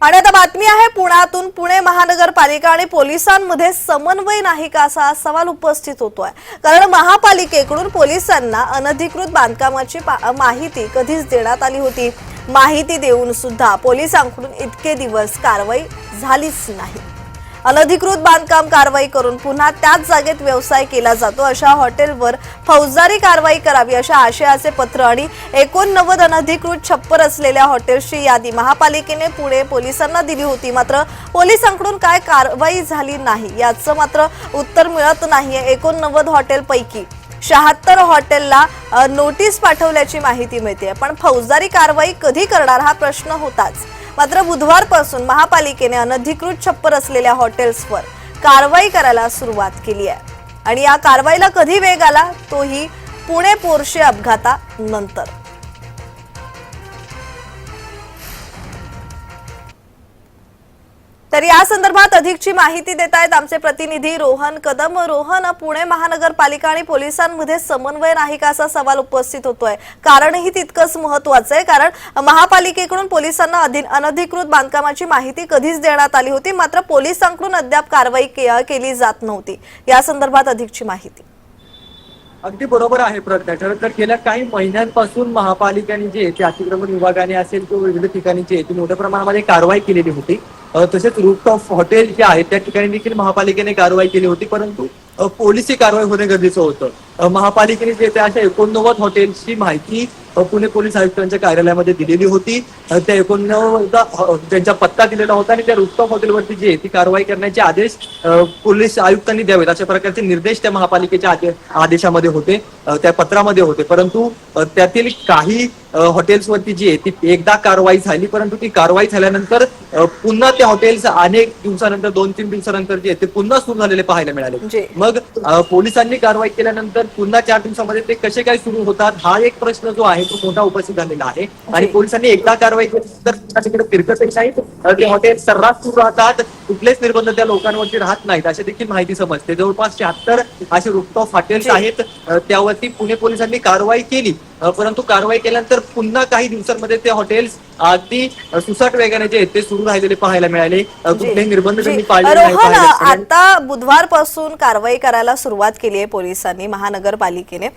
आणि आता बातमी आहे पुण्यातून पुणे महानगरपालिका आणि पोलिसांमध्ये समन्वय नाही का असा सवाल उपस्थित होतोय. कारण महापालिकेकडून पोलिसांना अनधिकृत बांधकामाची पा- माहिती कधीच देण्यात आली होती. माहिती देऊन सुद्धा पोलिसांकडून इतके दिवस कारवाई झालीच नाही. अनधिकृत बांधकाम कारवाई करून पुन्हा त्याच जागेत व्यवसाय केला जातो. अशा हॉटेलवर फौजदारी कारवाई करावी अशा आशयाचे पत्र आणि एकोणनव्वद अनधिकृत छप्पर असलेल्या हॉटेल्सची यादी महापालिकेने पुणे पोलिसांना दिली होती. मात्र पोलिसांकडून काय कारवाई झाली नाही याचं मात्र उत्तर मिळत नाहीये. एकोणनव्वद हॉटेलपैकी शहात्तर हॉटेलला नोटीस पाठवल्याची माहिती मिळते पण फौजदारी कारवाई कधी करणार हा प्रश्न होताच. मात्र बुधवारपासून महापालिकेने अनधिकृत छप्पर असलेल्या हॉटेल्सवर कारवाई करायला सुरुवात केली आहे आणि या कारवाईला कधी वेग आला तोही पुणे पोरशे अपघातानंतर. तर या संदर्भात अधिकची माहिती देत आहेत आमचे प्रतिनिधी रोहन कदम. रोहन पुणे महानगरपालिका आणि पोलिसांमध्ये समन्वय नाही का असा सवाल उपस्थित होतोय? कारणही तितकंच महत्वाचं आहे कारण महापालिकेकडून पोलिसांना अनधिकृत बांधकामाची माहिती कधीच देण्यात आली होती मात्र पोलिसांकडून अद्याप कारवाई केली जात नव्हती. या संदर्भात अधिकची माहिती. अगदी बरोबर आहे प्रज्ञा. खरं तर गेल्या काही महिन्यांपासून महापालिकांनी जे अतिक्रमण विभागाने असेल किंवा विविध ठिकाणी जे मोठ्या प्रमाणामध्ये कारवाई केलेली होती. तसेच रूफटॉप हॉटेल जे आहेत त्या ठिकाणी देखील महापालिकेने कारवाई केली होती परंतु पोलिसी कारवाई होणे गरजेचं होतं. महापालिकेने जे त्या अशा एकोणनव्वद हॉटेलची माहिती पुणे पोलीस आयुक्तांच्या कार्यालयामध्ये दिलेली होती. त्या एकोणनव्वद अ, त्यांचा पत्ता दिलेला होता आणि त्या रूफटॉप हॉटेलवरती जे आहे ती कारवाई करण्याचे आदेश पोलीस आयुक्तांनी द्यावेत. अशा प्रकारचे निर्देश त्या महापालिकेच्या आदे- आदेशामध्ये होते. त्या पत्रामध्ये होते. परंतु त्यातील काही हॉटेल्सवरती जी आहे ती एकदा कारवाई झाली. परंतु ती कारवाई झाल्यानंतर पुन्हा ते हॉटेल्स अनेक दिवसानंतर दोन तीन दिवसानंतर जे ते पुन्हा सुरू झालेले पाहायला. मिळाले. मग पोलिसांनी कारवाई केल्यानंतर पुन्हा चार दिवसामध्ये ते कसे काय सुरू होतात हा एक प्रश्न जो आहे तो मोठा उपस्थित झालेला आहे आणि. पोलिसांनी एकदा कारवाई केली तर तिकडे फिरकतही नाहीत अ, ते हॉटेल सर्रास सुरू राहतात कुठलेच निर्बंध त्या लोकांवरती राहत नाहीत अशी देखील माहिती समजते जवळपास शहात्तर असे रुफटॉप हॉटेल्स. आहेत त्यावरती पुणे पोलिसांनी कारवाई केली परंतु कारवाई केल्यानंतर पुन्हा काही दिवसांमध्ये ते हॉटेल्स अगदी सुसाट वेगाने जे ते सुरू राहिलेले पाहायला मिळाले. कुठलेही निर्बंध. त्यांनी पाळले. आता बुधवारपासून कारवाई करायला सुरुवात केली आहे पोलिसांनी महानगरपालिकेने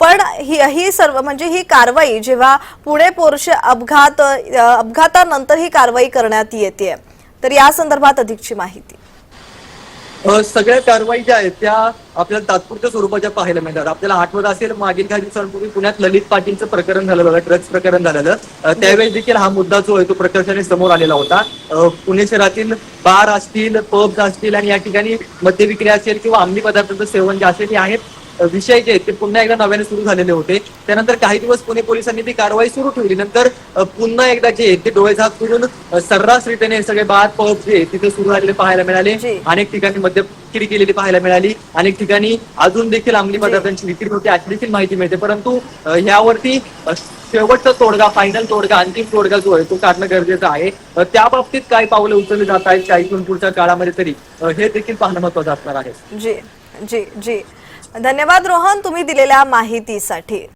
पण ही ही सर्व म्हणजे ही कारवाई जेव्हा पुणे पोरशे अपघात अपघातानंतर ही कारवाई करण्यात येते तर या संदर्भात अधिकची माहिती सगळ्या कारवाई ज्या आहेत त्या आपल्याला तात्पुरत्या स्वरूपाच्या पाहायला मिळतात आपल्याला आठवत असेल मागील काही दिवसांपूर्वी पुण्यात ललित पाटीलचं प्रकरण झालं बघा ड्रग्ज प्रकरण झालेलं. त्यावेळी देखील हा मुद्दा जो आहे तो प्रकर्षाने समोर आलेला होता. पुणे शहरातील बार असतील पब्स असतील आणि या ठिकाणी मद्य विक्री असेल किंवा अंमली पदार्थांचं सेवन जे असेल हे आहेत. विषय जे आहेत ते पुन्हा एकदा नव्याने सुरू झालेले होते. त्यानंतर काही दिवस पुणे पोलिसांनी ती कारवाई सुरू ठेवली. नंतर पुन्हा एकदा जे आहे ते डोळे झाक करून सर्रास रीतीने सगळे बार पब जे तिथे सुरू झालेले पाहायला मिळाले. अनेक ठिकाणी मद्य विक्री केलेली पाहायला मिळाली. अनेक ठिकाणी अजून देखील अंमली पदार्थांची विक्री होती अशी देखील माहिती मिळते. परंतु अ, शेवटचा तोडगा फायनल तोडगा अंतिम तोडगा जो आहे तो काढणं गरजेचं आहे. त्या बाबतीत काय पावलं उचलली जात आहेत काही पुढच्या काळामध्ये तरी हे देखील पाहणं महत्वाचं असणार आहे. जी. जी. जी. धन्यवाद रोहन तुम्ही दिलेल्या माहितीसाठी.